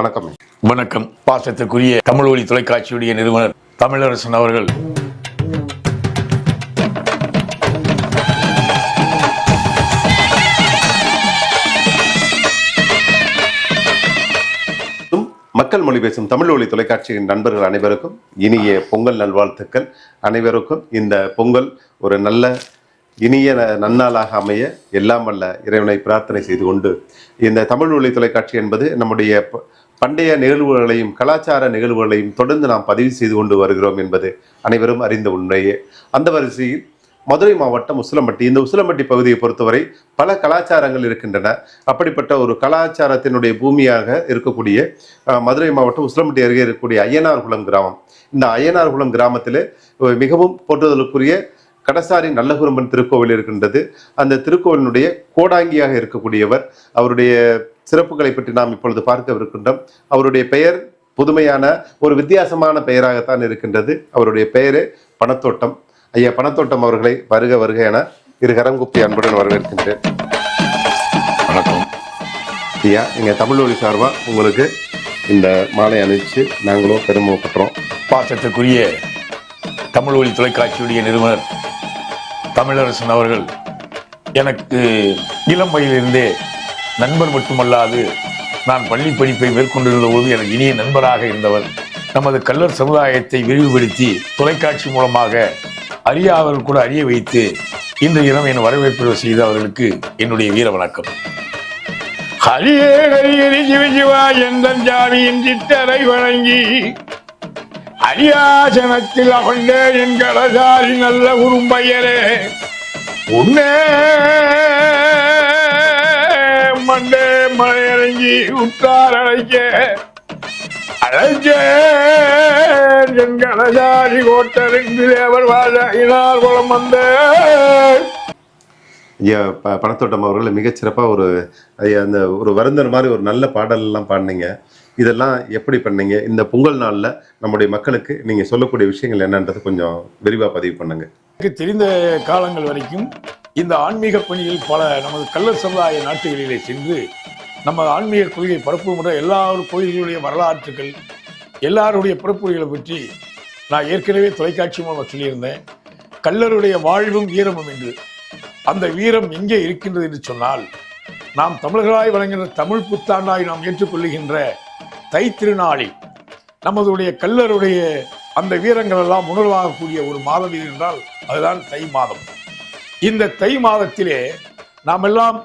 வணக்கம். வணக்கம். பாசத்திற்குரிய தமிழ் ஒளி தொலைக்காட்சியுடைய நிறுவனர் தமிழரசன் அவர்கள். மக்கள் மொழி பேசும் தமிழ் ஒளி தொலைக்காட்சியின் நண்பர்கள் அனைவருக்கும் இனிய பொங்கல் நல்வாழ்த்துக்கள். அனைவருக்கும் இந்த பொங்கல் ஒரு நல்ல இனிய நன்னாளாக அமைய எல்லாம் வல்ல இறைவனை பிரார்த்தனை செய்து கொண்டு இந்த தமிழ் ஒளி தொலைக்காட்சி என்பது நம்முடைய பண்டைய நிகழ்வுகளையும் கலாச்சார நிகழ்வுகளையும் தொடர்ந்து நாம் பதிவு செய்து கொண்டு வருகிறோம் என்பது அனைவரும் அறிந்த உண்மையே. அந்த வரிசையில் மதுரை மாவட்டம் உசிலம்பட்டி. இந்த உசிலம்பட்டி பகுதியை பொறுத்தவரை பல கலாச்சாரங்கள் இருக்கின்றன. அப்படிப்பட்ட ஒரு கலாச்சாரத்தினுடைய பூமியாக இருக்கக்கூடிய மதுரை மாவட்டம் உசிலம்பட்டி அருகே இருக்கக்கூடிய அய்யனார்குளம் கிராமம். இந்த அய்யனார்குளம் கிராமத்தில் மிகவும் போற்றுதலுக்குரிய கடசாரி நல்லகுரும்பன் திருக்கோவில் இருக்கின்றது. அந்த திருக்கோவிலினுடைய கோடாங்கியாக இருக்கக்கூடியவர் அவருடைய சிறப்புகளை பற்றி நாம் இப்பொழுது பார்க்க இருக்கின்றோம் அவருடைய பெயர் புதுமையான ஒரு வித்தியாசமான பெயராகத்தான் இருக்கின்றது. அவருடைய பெயரே பணத்தோட்டம். ஐயா பணத்தோட்டம் அவர்களை வருக வருக என இரு கரங்குப்பி அன்புடன் வரவேற்கின்றேன். வணக்கம். ஐயா எங்க தமிழ் ஒளி சார்பா உங்களுக்கு இந்த மாலை அணிவிச்சு நாங்களும் பெருமைப்பட்டுறோம் பாசத்திற்குரிய தமிழ் ஒளி தொலைக்காட்சியுடைய நிறுவனர் தமிழரசன் அவர்கள் எனக்கு இளம் வயதிலிருந்தே நண்பர் மட்டுமல்லாது நான் பள்ளி படிப்பை மேற்கொண்டிருந்த போது எனக்கு இனிய நண்பராக இருந்தவர் நமது கல்லர் சமுதாயத்தை விரிவுபடுத்தி தொலைக்காட்சி மூலமாக அறியாதவர்கள் கூட அறிய வைத்து இன்று இரவு என் வரவேற்பு செய்த அவர்களுக்கு என்னுடைய வீர வணக்கம். ஹரியே சிவ ஜிவா எந்தன் ஜாதியின் சித்தரை வணங்கி அரியாசனத்தில் அகழ்ந்த என் கடசாரி நல்ல உரும்பையரே. உன்னே மண்டே மலையிறங்கி உற்றார் அழைக்க. அழைச்ச என் கடசாரி கோட்டறிந்து தேவர் வாழகினார் குளம் வந்த. ஐயா ப பணத்தோட்டம் அவர்கள் மிகச்சிறப்பாக ஒரு ஐயா அந்த ஒரு வருந்தர் மாதிரி ஒரு நல்ல பாடல்லாம் பாடினீங்க. இதெல்லாம் எப்படி பண்ணீங்க? இந்த பொங்கல் நாளில் நம்முடைய மக்களுக்கு நீங்கள் சொல்லக்கூடிய விஷயங்கள் என்னன்றது கொஞ்சம் விரிவாக பதிவு பண்ணுங்க. எனக்கு தெரிந்த காலங்கள் வரைக்கும் இந்த ஆன்மீக பணியில் பல நமது கள்ளர் சமுதாய நாட்டுகளிலே சென்று நம்ம ஆன்மீக கொள்கை பரப்புகின்ற எல்லா கோயில்களுடைய வரலாற்றுகள் எல்லாருடைய பிறப்புகளை பற்றி நான் ஏற்கனவே தொலைக்காட்சி மூலமாக சொல்லியிருந்தேன். கள்ளருடைய வாழ்வும் வீரமும் என்று. அந்த வீரம் எங்கே இருக்கின்றது என்று சொன்னால் நாம் தமிழர்களாய் வழங்குகின்ற தமிழ் புத்தாண்டாய் நாம் ஏற்றுக்கொள்ளுகின்ற தை திருநாளில் நமதுடைய கல்லருடைய அந்த வீரங்கள் எல்லாம் உணர்வாகக்கூடிய ஒரு மாதம் இது என்றால் அதுதான் தை மாதம். இந்த தை மாதத்திலே நாம் எல்லாம்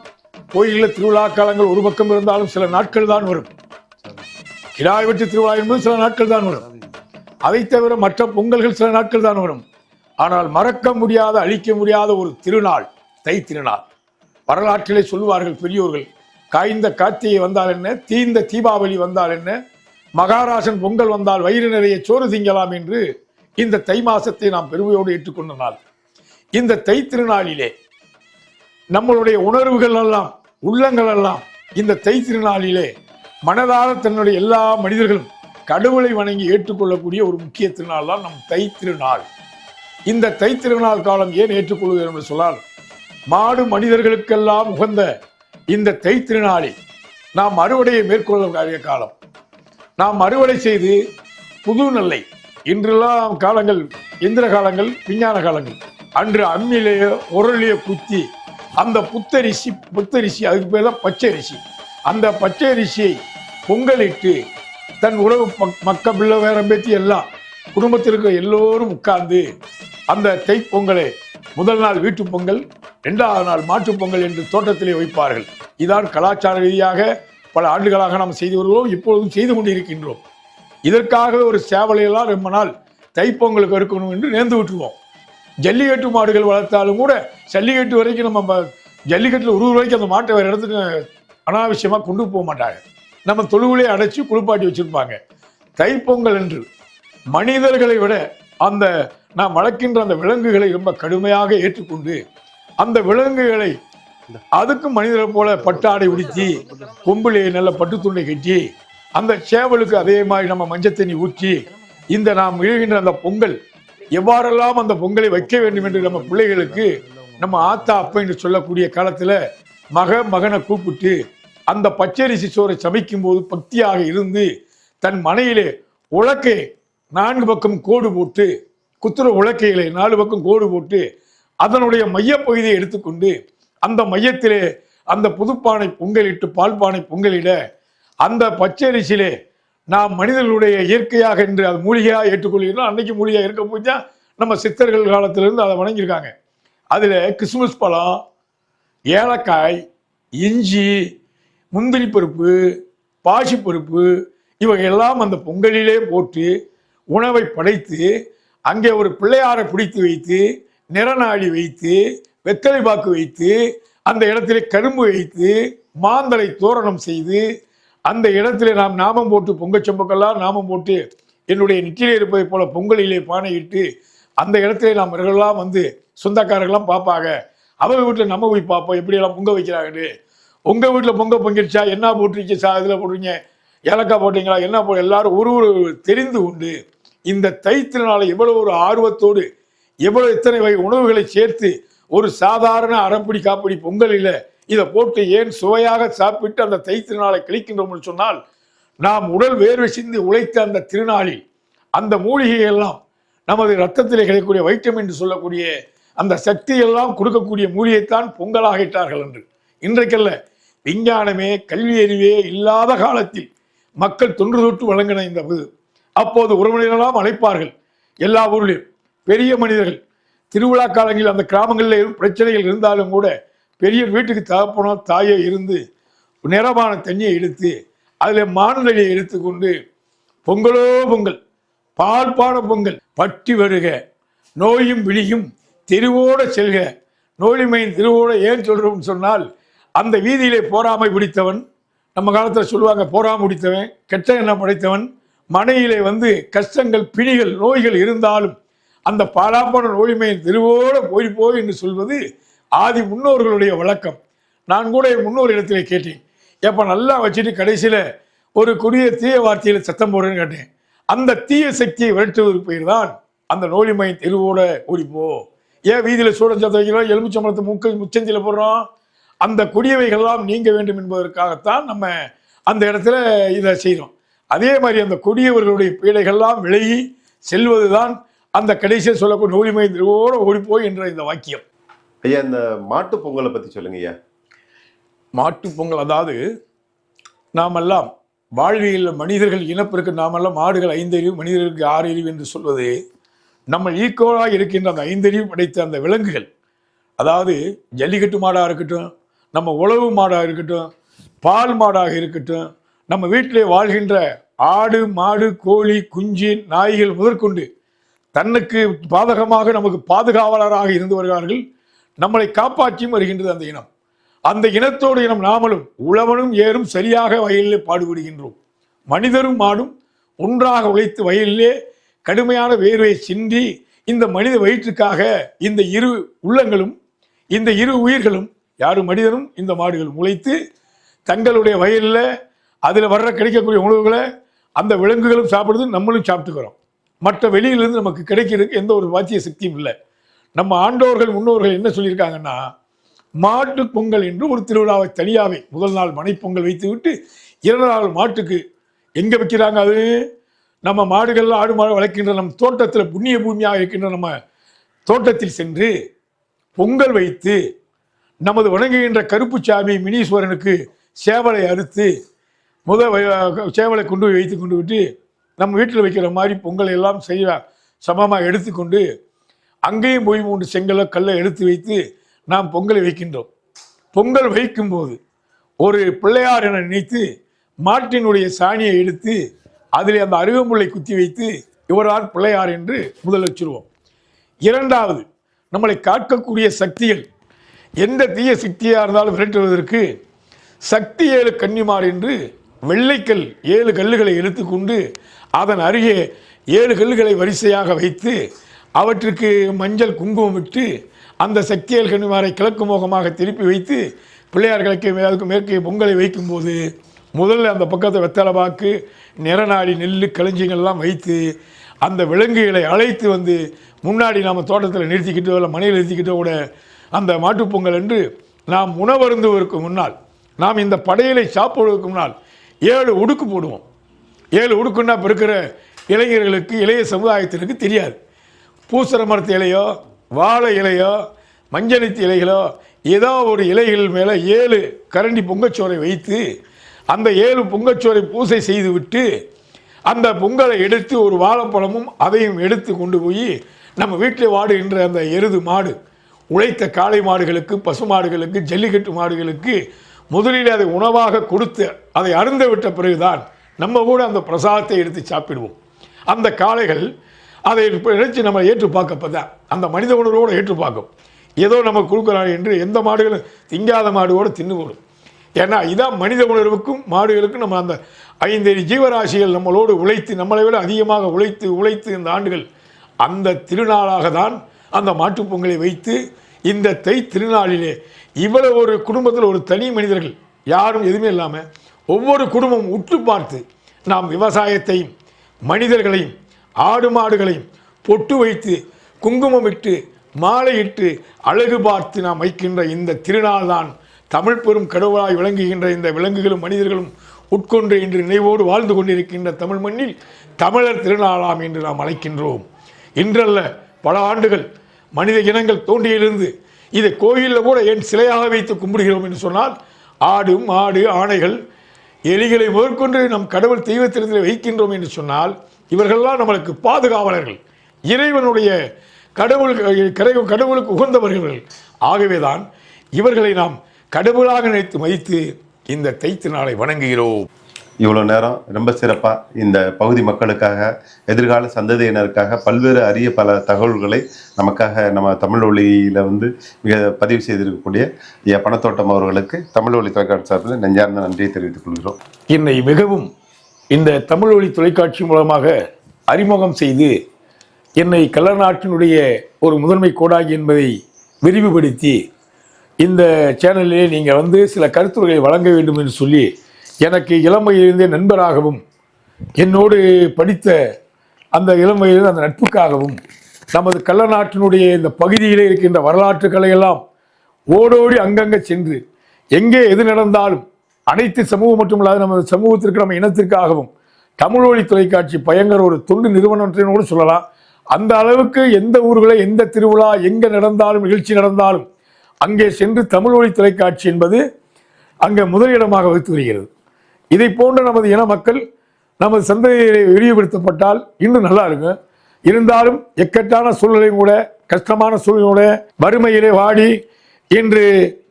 கோயிலில் திருவிழா காலங்கள் ஒரு பக்கம் இருந்தாலும் சில நாட்கள் தான் வரும். கிடாய் வெற்றி திருவிழா என்பது சில நாட்கள் தான் வரும். அதை தவிர மற்ற பொங்கல்கள் சில நாட்கள் தான் வரும். ஆனால் மறக்க முடியாத அழிக்க முடியாத ஒரு திருநாள் தை திருநாள் வரலாற்றிலே சொல்லுவார்கள் பெரியோர்கள் காய்ந்த கார்த்திகை வந்தால் என்ன? தீந்த தீபாவளி வந்தால் என்ன? மகாராசன் பொங்கல் வந்தால் வயிறு நிறைய சோறு திங்கலாம் என்று இந்த தை மாசத்தை நாம் பெருமையோடு ஏற்றுக்கொண்ட நாள். இந்த தை திருநாளிலே நம்மளுடைய உணர்வுகள் எல்லாம் உள்ளங்கள் எல்லாம் இந்த தை திருநாளிலே மனதார தன்னுடைய எல்லா மனிதர்களும் கடவுளை வணங்கி ஏற்றுக்கொள்ளக்கூடிய ஒரு முக்கிய திருநாள் தான் நம் தை திருநாள். இந்த தை திருநாள் காலம் ஏன் ஏற்றுக்கொள்கிறோம் என்று சொன்னால் மாடு மனிதர்களுக்கெல்லாம் உகந்த இந்த தை திருநாளில் நாம் அறுவடையை மேற்கொள்ள காலம் நாம் அறுவடை செய்து புது நெல்லை இன்றெல்லாம் காலங்கள் இந்திர காலங்கள் விஞ்ஞான காலங்கள். அன்று அம்மிலேயோ உரலையோ குத்தி அந்த புத்தரிசி புத்தரிசி அதுக்கு பேர் தான் பச்சரிசி. அந்த பச்சரிசியை பொங்கலிட்டு தன் உறவு பக்- மக்க பிள்ளை வேற பேத்தி எல்லாம் குடும்பத்திற்கு எல்லோரும் உட்கார்ந்து அந்த தை பொங்கலை முதல் நாள் வீட்டு பொங்கல் இரண்டாவது நாள் மாட்டுப் பொங்கல் என்று தோட்டத்திலே வைப்பார்கள். இதான் கலாச்சார ரீதியாக பல ஆண்டுகளாக நாம் செய்து வருகிறோம் இப்பொழுதும் செய்து கொண்டிருக்கின்றோம். இதற்காக ஒரு சேவலையெல்லாம் ரொம்ப நாள் தைப்பொங்கலுக்கு இருக்கணும் என்று நேர்ந்து விட்டுருவோம். ஜல்லிக்கட்டு மாடுகள் வளர்த்தாலும் கூட ஜல்லிக்கட்டு வரைக்கும் நம்ம ஜல்லிக்கட்டில் ஒரு வரைக்கும் அந்த மாட்டை வேறு இடத்துக்கு அனாவசியமாக கொண்டு போக மாட்டாங்க. நம்ம தொழுவிலே அடைச்சி குளிப்பாட்டி வச்சுருப்பாங்க. தைப்பொங்கல் என்று மனிதர்களை விட அந்த நாம் வளர்க்கின்ற அந்த விலங்குகளை ரொம்ப கடுமையாக ஏற்றுக்கொண்டு அந்த விலங்குகளை அதுக்கும் மனிதரை போல பட்டாடை உடுத்தி கொம்பிலே நல்ல பட்டுத்துண்டை கட்டி அந்த சேவலுக்கு அதே மாதிரி நம்ம மஞ்சள் தண்ணி ஊற்றி இந்த நாம் இழுகின்ற அந்த பொங்கல் எவ்வாறெல்லாம் அந்த பொங்கலை வைக்க வேண்டும் என்று நம்ம பிள்ளைகளுக்கு நம்ம ஆத்தா அப்பா என்று சொல்லக்கூடிய காலத்துல மக மகனை கூப்பிட்டு அந்த பச்சரிசி சோறை சமைக்கும் போது பக்தியாக இருந்து தன் மனையிலே உழக்கை நான்கு பக்கம் கோடு போட்டு குத்துற உலக்கைகளை நாலு பக்கம் கோடு போட்டு அதனுடைய மையப்பகுதியை எடுத்துக்கொண்டு அந்த மையத்திலே அந்த புதுப்பானை பொங்கலிட்டு பால்பானை பொங்கலிட அந்த பச்சரிசியிலே நாம் மனிதர்களுடைய இயற்கையாக என்று அது மூலிகையாக ஏற்றுக்கொள்கிறோம். அன்னைக்கு மூலிகையாக இருக்க போய் நம்ம சித்தர்கள் காலத்திலிருந்து அதை வணங்கியிருக்காங்க. அதில் கிறிஸ்மஸ் பழம் ஏலக்காய் இஞ்சி முந்திரி பருப்பு பாசிப்பருப்பு இவையெல்லாம் அந்த பொங்கலிலே போட்டு உணவை படைத்து அங்கே ஒரு பிள்ளையாரை பிடித்து வைத்து நிறநாடி வைத்து வெத்தலை பாக்கு வைத்து அந்த இடத்திலே கரும்பு வைத்து மாந்தலை தோரணம் செய்து அந்த இடத்திலே நாம் நாமம் போட்டு பொங்கச் செம்புக்கெல்லாம் நாமம் போட்டு என்னுடைய நெற்றிலே இருப்பதைப் போல பொங்கலிலே பானையிட்டு அந்த இடத்திலே நாம் இவர்களெல்லாம் வந்து சொந்தக்காரர்கள்லாம் பார்ப்பாங்க. அவங்க வீட்டில் நம்ம போய் பார்ப்போம் எப்படியெல்லாம் பொங்க வைக்கிறாங்கன்னு. உங்கள் வீட்டில் பொங்க பொங்கிடுச்சா என்ன போட்டுருச்சு? சா இதில் போட்டுருங்க ஏலக்காய் போட்டீங்களா? என்ன போ எல்லாரும் ஒரு ஒரு தெரிந்து உண்டு. இந்த தைத்திருநாளை எவ்வளவு ஒரு ஆர்வத்தோடு எவ்வளவு இத்தனை வகை உணவுகளை சேர்த்து ஒரு சாதாரண அறம்பிடி காப்பிடி பொங்கலில் இதை போட்டு ஏன் சுவையாக சாப்பிட்டு அந்த தை திருநாளை கழிக்கின்றோம்னு சொன்னால் நாம் உடல் வேர்வை சிந்தி உழைத்த அந்த திருநாளில் அந்த மூலிகை எல்லாம் நமது ரத்தத்தில் கிடைக்கக்கூடிய வைட்டமின் என்று சொல்லக்கூடிய அந்த சக்தி எல்லாம் கொடுக்கக்கூடிய மூலிகைத்தான் பொங்கலாக இட்டார்கள் என்று. இன்றைக்கல்ல விஞ்ஞானமே கல்வி அறிவே இல்லாத காலத்தில் மக்கள் தொன்று தொட்டு வழங்கின இந்த அப்போது உறவினரெல்லாம் அழைப்பார்கள். எல்லா ஊர்லேயும் பெரிய மனிதர்கள். திருவிழா காலங்களில் அந்த கிராமங்களில் பிரச்சனைகள் இருந்தாலும் கூட பெரிய வீட்டுக்கு தகப்பனோ தாயோ இருந்து நிறமான தண்ணியை எடுத்து அதில் மானதழியை எடுத்துக்கொண்டு பொங்கலோ பொங்கல் பால்பான பொங்கல் பட்டி வருக. நோயும் விழியும் தெருவோட செல்க. நோய்மையின் திருவோட ஏன் சொல்கிறோம்னு சொன்னால் அந்த வீதியிலே போராமை பிடித்தவன் நம்ம காலத்தில் சொல்லுவாங்க போராமை பிடித்தவன் கெட்ட எண்ணம் படைத்தவன்? மனையிலே வந்து கஷ்டங்கள் பிணிகள் நோய்கள் இருந்தாலும் அந்த பாலாப்பன நோய்மையின் திருவோட போய் போய் என்று சொல்வது ஆதி முன்னோர்களுடைய வழக்கம். நான் கூட என் முன்னோர் இடத்திலே கேட்டேன். எப்போ நல்லா வச்சுட்டு கடைசியில் ஒரு கொடிய தீய வார்த்தையில் சத்தம் போடுறேன்னு கேட்டேன். அந்த தீய சக்தியை விரட்டுவதற்கு பெயர் தான் அந்த நோலிமை தெருவோட ஓடிப்போ ஏன் வீதியில் சூடம் சத்த வைக்கிறோம்? எலுமிச்சம்பளத்தை மூக்க முச்சந்தியில் போடுறோம்? அந்த கொடியவைகள்லாம் நீங்க வேண்டும் என்பதற்காகத்தான் நம்ம அந்த இடத்துல இதை செய்கிறோம் அதே மாதிரி அந்த கொடியவர்களுடைய பீடைகள்லாம் விலகி செல்வதுதான் அந்த கடைசியில் சொல்லக்கூடிய நோலிமை தெருவோட ஓடிப்போய் என்ற இந்த வாக்கியம். ஐயா இந்த மாட்டு பொங்கலை பத்தி சொல்லுங்க ஐயா. மாட்டுப் பொங்கல் அதாவது நாமெல்லாம் வாழ்வியல் மனிதர்கள் இனப்பெருக்கு நாமெல்லாம் மாடுகள் ஐந்தறிவு மனிதர்களுக்கு ஆறு அறிவு என்று சொல்வது நம்ம ஈக்குவலாக இருக்கின்ற அந்த ஐந்தறிவு படைத்த அந்த விலங்குகள். அதாவது ஜல்லிக்கட்டு மாடாக இருக்கட்டும் நம்ம உழவு மாடாக இருக்கட்டும் பால் மாடாக இருக்கட்டும் நம்ம வீட்டிலே வாழ்கின்ற ஆடு மாடு கோழி குஞ்சு நாய்கள் முதற்கொண்டு தன்னுக்கு பாதகமாக நமக்கு பாதுகாவலராக இருந்து வருகிறார்கள். நம்மளை காப்பாற்றியும் வருகின்றது அந்த இனம். அந்த இனத்தோடு இனம் நாமளும் உழவனும் ஏறும் சரியாக வயலிலே பாடுபடுகின்றோம். மனிதரும் மாடும் ஒன்றாக உழைத்து வயலிலே கடுமையான வேர்வை சிந்தி இந்த மனித வயிற்றுக்காக இந்த இரு உள்ளங்களும் இந்த இரு உயிர்களும் யாரு மனிதனும் இந்த மாடுகள் உழைத்து தங்களுடைய வயலில் அதில் வர்ற கிடைக்கக்கூடிய உணவுகளை அந்த விலங்குகளும் சாப்பிடுது நம்மளும் சாப்பிட்டுக்கிறோம். மற்ற வெளியிலேருந்து நமக்கு கிடைக்கிறதுக்கு எந்த ஒரு வாத்திய சக்தியும் இல்லை. நம்ம ஆண்டோர்கள் முன்னோர்கள் என்ன சொல்லியிருக்காங்கன்னா மாட்டு பொங்கல் என்று ஒரு திருவிழாவை தனியாகவே முதல் நாள் மனைப்பொங்கல் வைத்து விட்டு இரண்டு நாள் மாட்டுக்கு எங்கே வைக்கிறாங்க அது? நம்ம மாடுகள் ஆடு மாடு வளர்க்கின்ற நம் தோட்டத்தில் புண்ணிய பூமியாக இருக்கின்ற நம்ம தோட்டத்தில் சென்று பொங்கல் வைத்து நமது வணங்குகின்ற கருப்புச்சாமி மினீஸ்வரனுக்கு சேவலை அறுத்து முத சேவலை கொண்டு போய் வைத்து கொண்டு விட்டு நம்ம வீட்டில் வைக்கிற மாதிரி பொங்கல் எல்லாம் செய்ய சமமாக எடுத்துக்கொண்டு அங்கேயும் போய் மூன்று செங்கலை கல்லை எடுத்து வைத்து நாம் பொங்கலை வைக்கின்றோம். பொங்கல் வைக்கும்போது ஒரு பிள்ளையார் என நினைத்து மாட்டினுடைய சாணியை எடுத்து அதில் அந்த அருகம்புள்ளை குத்தி வைத்து இவரார் பிள்ளையார் என்று முதல் வச்சிருவோம். இரண்டாவது நம்மளை காக்கக்கூடிய சக்திகள் எந்த தீய சக்தியாக இருந்தாலும் விரட்டுவதற்கு சக்தி ஏழு கன்னிமார் என்று வெள்ளைக்கல் ஏழு கல்லுகளை எடுத்துக்கொண்டு அதன் அருகே ஏழு கல்லுகளை வரிசையாக வைத்து அவற்றுக்கு மஞ்சள் குங்குமம் விட்டு அந்த சக்தியல் கன்னிமாரை கிழக்கு முகமாக திருப்பி வைத்து பிள்ளையார் கிழக்கு அதுக்கு மேற்கே பொங்கலை வைக்கும்போது முதல்ல அந்த பக்கத்தை வெத்தலை பாக்கு நிறநாடி நெல் களஞ்சியங்கள்லாம் வைத்து அந்த விலங்குகளை அழைத்து வந்து முன்னாடி நாம் தோட்டத்தில் நிறுத்திக்கிட்டோ இல்லை மனையில் நிறுத்திக்கிட்டோ கூட அந்த மாட்டுப்பொங்கல் என்று நாம் உணவருந்துவதற்கு முன்னால் நாம் இந்த படையலை சாப்பிடுவதற்கு முன்னால் ஏழு உடுக்கு போடுவோம். ஏழு உடுக்குன்னா இப்போ இருக்கிற இளைஞர்களுக்கு இளைய சமுதாயத்திற்கு தெரியாது. பூசர மரத்து இலையோ வாழை இலையோ மஞ்சளித்து இலைகளோ ஏதோ ஒரு இலைகள் மேலே ஏழு கரண்டி பொங்கச்சோறை வைத்து அந்த ஏழு பொங்கச்சோரை பூசை செய்துவிட்டு அந்த பொங்கலை எடுத்து ஒரு வாழைப்பழமும் அதையும் எடுத்து கொண்டு போய் நம்ம வீட்டில் வாடுகின்ற அந்த எருது மாடு உழைத்த காளை மாடுகளுக்கு பசு மாடுகளுக்கு ஜல்லிக்கட்டு மாடுகளுக்கு முதலில் அதை உணவாக கொடுத்து அதை அருந்து விட்ட பிறகுதான் நம்ம கூட அந்த பிரசாதத்தை எடுத்து சாப்பிடுவோம். அந்த காளைகள் அதை நினைச்சு நம்ம ஏற்று பார்க்கப்பதான் அந்த மனித உணர்வோடு ஏற்று பார்க்கும் ஏதோ நம்ம கொடுக்குறாங்க என்று எந்த மாடுகளும் திங்காத மாடுவோடு தின்னு போடும் ஏன்னா இதான் மனித உணர்வுக்கும் மாடுகளுக்கும் நம்ம அந்த ஐந்தறி ஜீவராசிகள் நம்மளோடு உழைத்து நம்மளை விட அதிகமாக உழைத்து உழைத்து இந்த ஆண்டுகள் அந்த திருநாளாக தான் அந்த மாட்டுப் பொங்கலை வைத்து இந்த தை திருநாளிலே இவ்வளவு ஒரு குடும்பத்தில் ஒரு தனி மனிதர்கள் யாரும் எதுவுமே இல்லாமல் ஒவ்வொரு குடும்பமும் உற்று பார்த்து நாம் விவசாயத்தையும் மனிதர்களையும் ஆடு மாடுகளையும் பொட்டு வைத்து குங்குமம் இட்டு மாலையிட்டு அழகு பார்த்து நாம் வைக்கின்ற இந்த திருநாள் தான் தமிழ் பெரும் கடவுளாய் விளங்குகின்ற இந்த விலங்குகளும் மனிதர்களும் உட்கொண்டு இன்று நினைவோடு வாழ்ந்து கொண்டிருக்கின்ற தமிழ் மண்ணில் தமிழர் திருநாளாம் என்று நாம் அழைக்கின்றோம். இன்றல்ல பல ஆண்டுகள் மனித இனங்கள் தோன்றியிலிருந்து இதை கோயிலில் கூட என் சிலையாக வைத்து கும்பிடுகிறோம் என்று சொன்னால் ஆடு மாடு ஆணைகள் எலிகளை முதற்கொண்டு நம் கடவுள் தெய்வத்திடத்தில் வைக்கின்றோம் என்று சொன்னால் இவர்கள்லாம் நம்மளுக்கு பாதுகாவலர்கள். இறைவனுடைய கடவுள் கடவுள் கடவுளுக்கு உகந்தவர்கள். ஆகவேதான் இவர்களை நாம் கடவுளாக நினைத்து மதித்து இந்த தைத்து நாளை வணங்குகிறோம். இவ்வளோ நேரம் ரொம்ப சிறப்பாக இந்த பகுதி மக்களுக்காக எதிர்கால சந்ததியினருக்காக பல்வேறு அரிய பல தகவல்களை நமக்காக நம்ம தமிழ் ஒளியில் வந்து மிக பதிவு செய்திருக்கக்கூடிய ஐயா பணத்தோட்டம் அவர்களுக்கு தமிழ் ஒளி தொலைக்காட்சி சார்பில் நெஞ்சார்ந்த நன்றியை தெரிவித்துக் கொள்கிறோம். என்னை மிகவும் இந்த தமிழ் ஒளி தொலைக்காட்சி மூலமாக அறிமுகம் செய்து என்னை கல்லர் நாட்டினுடைய ஒரு முதன்மை கோடாகி என்பதை விரிவுபடுத்தி இந்த சேனலிலே நீங்கள் வந்து சில கருத்துரைகளை வழங்க வேண்டும் என்று சொல்லி எனக்கு இளம் வயதிலிருந்தே நண்பராகவும் என்னோடு படித்த அந்த இளம் வயதில் அந்த நட்புக்காகவும் நமது கள்ள நாட்டினுடைய இந்த பகுதியிலே இருக்கின்ற வரலாற்று கலையெல்லாம் ஓடோடி அங்கங்கே சென்று எங்கே எது நடந்தாலும் அனைத்து சமூகம் மட்டுமல்லாது நமது சமூகத்திற்கு நம்ம இனத்திற்காகவும் தமிழ் வழி தொலைக்காட்சி பயங்கர ஒரு தொண்டு நிறுவனத்தினோடு சொல்லலாம். அந்த அளவுக்கு எந்த ஊர்களை எந்த திருவிழா எங்கே நடந்தாலும் நிகழ்ச்சி நடந்தாலும் அங்கே சென்று தமிழ் வழி தொலைக்காட்சி என்பது அங்கே முதலிடமாக வைத்து வருகிறது. இதை போன்ற நமது இன மக்கள் நமது சந்ததியை விரிவுபடுத்தப்பட்டால் இன்னும் நல்லா இருக்கும். இருந்தாலும் எக்கட்டான சூழ்நிலையும் கூட கஷ்டமான சூழ்நிலை வறுமையிலே வாடி இன்று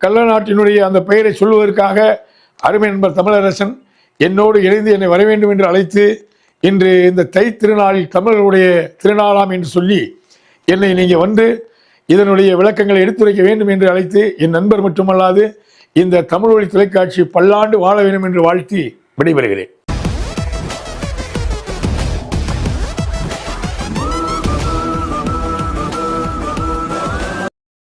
கள்ளநாட்டினுடைய அந்த பெயரை சொல்வதற்காக அருமை நண்பர் தமிழரசன் என்னோடு இணைந்து என்னை வர வேண்டும் என்று அழைத்து இன்று இந்த தை திருநாளில் தமிழர்களுடைய திருநாளாம் என்று சொல்லி என்னை நீங்கள் வந்து இதனுடைய விளக்கங்களை எடுத்துரைக்க வேண்டும் என்று அழைத்து என் நண்பர் மட்டுமல்லாது இந்த தமிழ் வழி தொலைக்காட்சி பல்லாண்டு வாழ வேண்டும் என்று வாழ்த்தி விடைபெறுகிறேன்.